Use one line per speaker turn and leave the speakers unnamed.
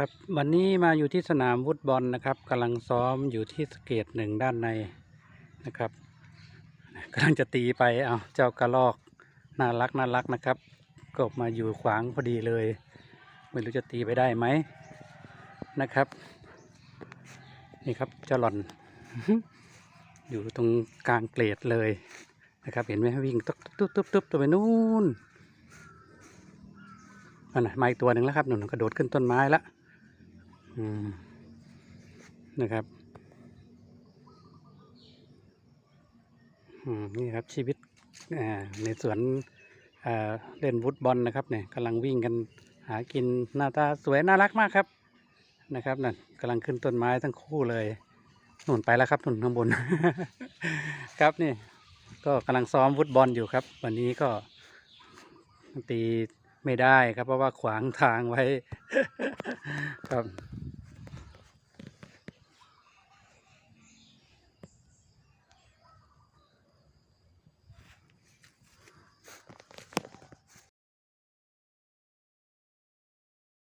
ครับวันนี้มาอยู่ที่สนามฟุตบอลนะครับกำลังซ้อมอยู่ที่สเกตหนึ่งด้านในนะครับกำลังจะตีไปเอาเจ้ากระลอกน่ารักน่ารักนะครับก็มาอยู่ขวางพอดีเลย ไม่รู้จะตีไปได้ไหมนะครับ นี่ครับเจ้าหล่อน อยู่ตรงกลางเกรดเลยนะครับ เห็นไหมวิ่งตุ๊บตุ๊บตุ๊บตุ๊บตัวไปนู่นอันน่ะมาอีกตัวหนึ่งแล้วครับหนุนกระโดดขึ้นต้นไม้ละอืม นะครับนี่ครับชีวิตในสวนเล่นวุตบอลนะครับเนี่ยกำลังวิ่งกันหากินหน้าตาสวยน่ารักมากครับนะครับนั่นกำลังขึ้นต้นไม้ทั้งคู่เลยหนุนไปแล้วครับหนุนข้างบน ครับนี่ก็กำลังซ้อมฟุตบอลอยู่ครับ วันนี้ก็ตีไม่ได้ครับเพราะว่าขวางทางไว้ ครับ